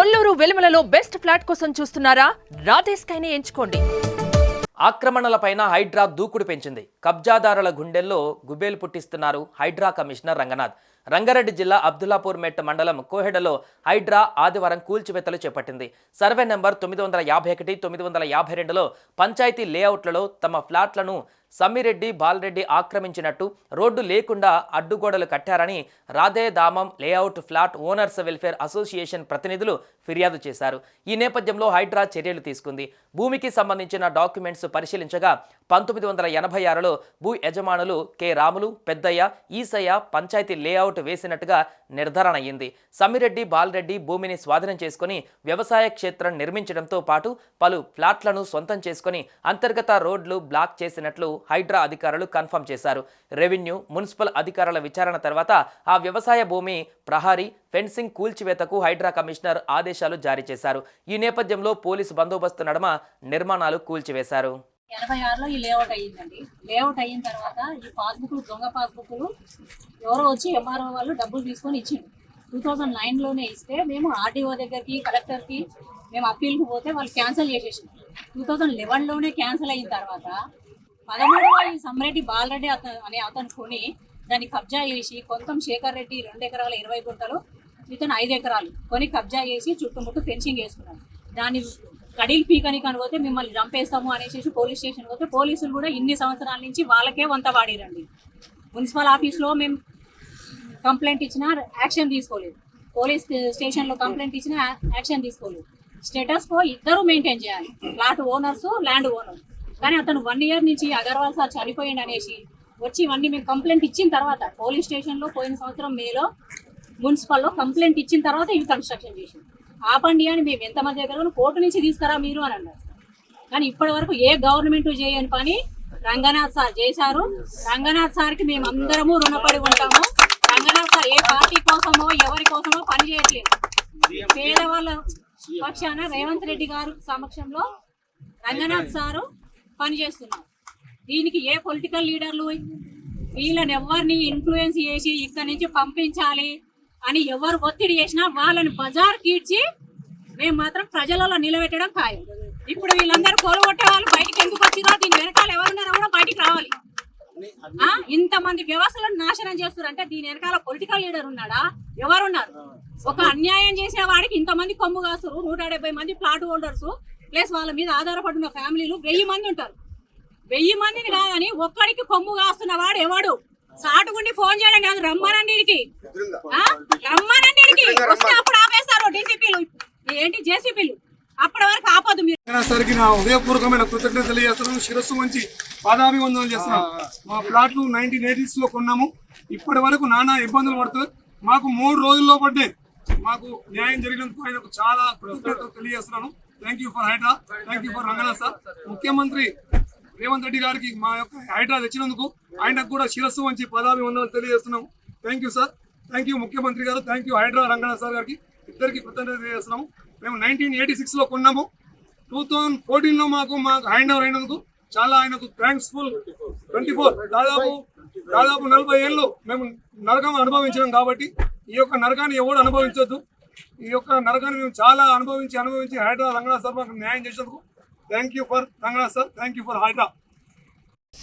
Kolluru వెలుమలలో best flat కోసం చూస్తున్నారా? రాధేస్కైనే ఎంచుకోండి. ఆక్రమణలపైన హైడ్రా దూకుడు పెంచింది. కబ్జాదారుల గుండెల్లో గుబేలు పుట్టిస్తున్నారు హైడ్రా కమిషనర్ రంగనాథ్. రంగారెడ్డి జిల్లా అబ్దుల్లాపూర్ మెట్ మండలం కోహెడలో హైడ్రా ఆదివారం కూల్చివేతలు చేపట్టింది. సర్వే నెంబర్ తొమ్మిది వందల యాభై ఒకటి తొమ్మిది వందల యాభై రెండులో పంచాయతీ లేఅవుట్లలో తమ ఫ్లాట్లను సమ్మిరెడ్డి బాలరెడ్డి ఆక్రమించినట్టు రోడ్డు లేకుండా అడ్డుగోడలు కట్టారని Radhe Dhamam layout flat owners welfare association ప్రతినిధులు ఫిర్యాదు చేశారు. ఈ నేపథ్యంలో హైడ్రా చర్యలు తీసుకుంది. భూమికి సంబంధించిన డాక్యుమెంట్స్ పరిశీలించగా పంతొమ్మిది వందల ఎనభై ఆరులో భూ యజమానులు కె. రాములు పెద్దయ్య ఈసయ్య పంచాయతీ లేఅవుట్ వేసినట్టుగా నిర్ధారణ అయింది సమ్మిరెడ్డి బాలరెడ్డి భూమిని స్వాధీనం చేసుకుని వ్యవసాయ క్షేత్రం నిర్మించడంతో పాటు పలు ఫ్లాట్లను సొంతం చేసుకుని అంతర్గత రోడ్లు బ్లాక్ చేసినట్లు హైడ్రా అధికారులు కన్ఫర్మ్ చేశారు. రెవెన్యూ మున్సిపల్ అధికారుల విచారణ తర్వాత ఆ వ్యవసాయ భూమి ప్రహారీ ఫెన్సింగ్ కూల్చివేతకు హైడ్రా కమిషనర్ ఆదేశాలు జారీ చేశారు. ఈ నేపథ్యంలో పోలీసు బందోబస్తు నడమ నిర్మాణాలు కూల్చివేశారు. ఎనభై ఆరులో ఈ లేఅవుట్ అయ్యిందండి. లేఅవుట్ అయిన తర్వాత ఈ పాస్బుక్లు దొంగ పాస్బుక్లు ఎవరో వచ్చి ఎంఆర్ఓ వాళ్ళు డబ్బులు తీసుకొని ఇచ్చిండు టూ థౌజండ్ నైన్లోనే ఇస్తే మేము ఆర్డీఓ దగ్గరికి కలెక్టర్కి మేము అప్పీల్కి పోతే వాళ్ళు క్యాన్సిల్ చేసేసాం టూ థౌజండ్ లెవెన్లోనే క్యాన్సిల్ అయిన తర్వాత పదమూడులో ఈ సమ్రెడ్డి బాలరెడ్డి అతను అనే అతను కొని దాన్ని కబ్జా చేసి కొంతం శేఖర్ రెడ్డి రెండు ఎకరాల ఇరవై గుంటలు ఇతను ఐదు ఎకరాలు కొని కబ్జా చేసి చుట్టుముట్టు ఫెన్సింగ్ వేసుకున్నాడు దాన్ని కడీలు పీకని కనిపోతే మిమ్మల్ని చంపేస్తాము అనేసి పోలీస్ స్టేషన్ పోతే పోలీసులు కూడా ఇన్ని సంవత్సరాల నుంచి వాళ్ళకే వంత వాడిరండి. మున్సిపల్ ఆఫీస్లో మేము కంప్లైంట్ ఇచ్చినా యాక్షన్ తీసుకోలేదు. పోలీస్ స్టేషన్లో కంప్లైంట్ ఇచ్చినా యాక్షన్ తీసుకోలేదు. స్టేటస్ కో ఇద్దరు మెయింటైన్ చేయాలి. Plot owners land owner. కానీ అతను వన్ ఇయర్ నుంచి అగర్వాల్ సార్ చనిపోయింది అనేసి వచ్చి ఇవన్నీ మేము కంప్లైంట్ ఇచ్చిన తర్వాత పోలీస్ స్టేషన్లో పోయిన సంవత్సరం మేలో మున్సిపల్లో కంప్లైంట్ ఇచ్చిన తర్వాత ఇవి కన్స్ట్రక్షన్ చేసింది ఆపండి అని మేము ఎంతమంది దగ్గర కోర్టు నుంచి తీసుకురా మీరు అని అన్నారు. కానీ ఇప్పటి వరకు ఏ గవర్నమెంట్ చేయని పని రంగనాథ్ సార్ చేశారు. రంగనాథ్ సార్కి మేము అందరము రుణపడి ఉంటాము. రంగనాథ్ సార్ ఏ పార్టీ కోసమో ఎవరి కోసమో పని చేయట్లేదు. పేదవాళ్ళ పక్షాన రేవంత్ రెడ్డి గారు సమక్షంలో రంగనాథ్ సారు పనిచేస్తున్నారు దీనికి ఏ పొలిటికల్ లీడర్లు వీళ్ళని ఎవరిని ఇన్ఫ్లుయెన్స్ చేసి ఇక్కడి నుంచి పంపించాలి? అని ఎవరు ఒత్తిడి చేసినా వాళ్ళని బజార్ కీడ్చి మేము మాత్రం ప్రజలలో నిలబెట్టడం ఖాయం. ఇప్పుడు వీళ్ళందరూ కోలగొట్టే వాళ్ళు బయటికి ఎందుకు వచ్చిరో దీని వెనకాల ఎవరున్నారో కూడా బయటికి రావాలి. ఆ? ఇంతమంది వ్యవస్థలను నాశనం చేస్తారు అంటే దీని వెనకాల పొలిటికల్ లీడర్ ఉన్నాడా? ఎవరున్నారు? ఒక అన్యాయం చేసిన వాడికి ఇంతమంది కొమ్ము కాస్తారు నూట డెబ్బై మంది ప్లాట్ హోల్డర్స్ ప్లస్ వాళ్ళ మీద ఆధారపడిన ఫ్యామిలీలు వెయ్యి మంది ఉంటారు. వెయ్యి మందిని కాదని ఒక్కడికి కొమ్ము కాస్తున్న వాడు ఎవడు? సాటుగుండి ఫోన్ చేయడం కాదు రమ్మనండి ఈడికి. ఆ? రమ్మనండి ఈడికి. వస్తే అప్పుడు ఆపేస్తారు డీసీపీలు. ఏంటి జేసీపీలు? అప్పటి వరకు ఆపదు మీరు. సరికి నా హృదయపూర్వకమైన కృతజ్ఞత తెలియజేస్తున్నాను. శిరస్సు మంచి పాదాభివందనం చేస్తున్నాం మా ప్లాట్లు నైన్టీన్ ఎయిటీస్లో కొన్నాము. ఇప్పటి వరకు నానా ఇబ్బందులు పడుతుంది మాకు మూడు రోజుల్లో పడ్డాయి. మాకు న్యాయం జరిగినందుకు ఆయనకు చాలా కృతజ్ఞతలు తెలియజేస్తున్నాను. Thank you for HYDRAA thank you for Ranganath sir ముఖ్యమంత్రి రేవంత్ రెడ్డి గారికి మా యొక్క హైడ్రా తెచ్చినందుకు ఆయనకు కూడా శిరస్సు వంచి పదాభివందనం తెలియజేస్తున్నాము. Thank you sir thank you ముఖ్యమంత్రి గారు. Thank you HYDRAA Ranganath sir గారికి. ఇద్దరికి కృతజ్ఞత చేస్తున్నాము మేము నైన్టీన్ ఎయిటీ సిక్స్లో కొన్నాము. టూ థౌజండ్ ఫోర్టీన్లో మాకు మాకు హ్యాండ్ ఓవర్ అయినందుకు చాలా ఆయనకు థ్యాంక్స్ ఫుల్ ట్వంటీ ఫోర్ దాదాపు దాదాపు నలభై ఏళ్ళు మేము నరకం అనుభవించాం కాబట్టి ఈ యొక్క నరకాన్ని ఎవడు అనుభవించొద్దు. ఈ యొక్క నరకాన్ని మేము చాలా అనుభవించి అనుభవించి హైదరాబాద్ రంగనాథ్ సార్ మాకు న్యాయం చేసినందుకు thank you for Ranganath sir thank you for HYDRAA.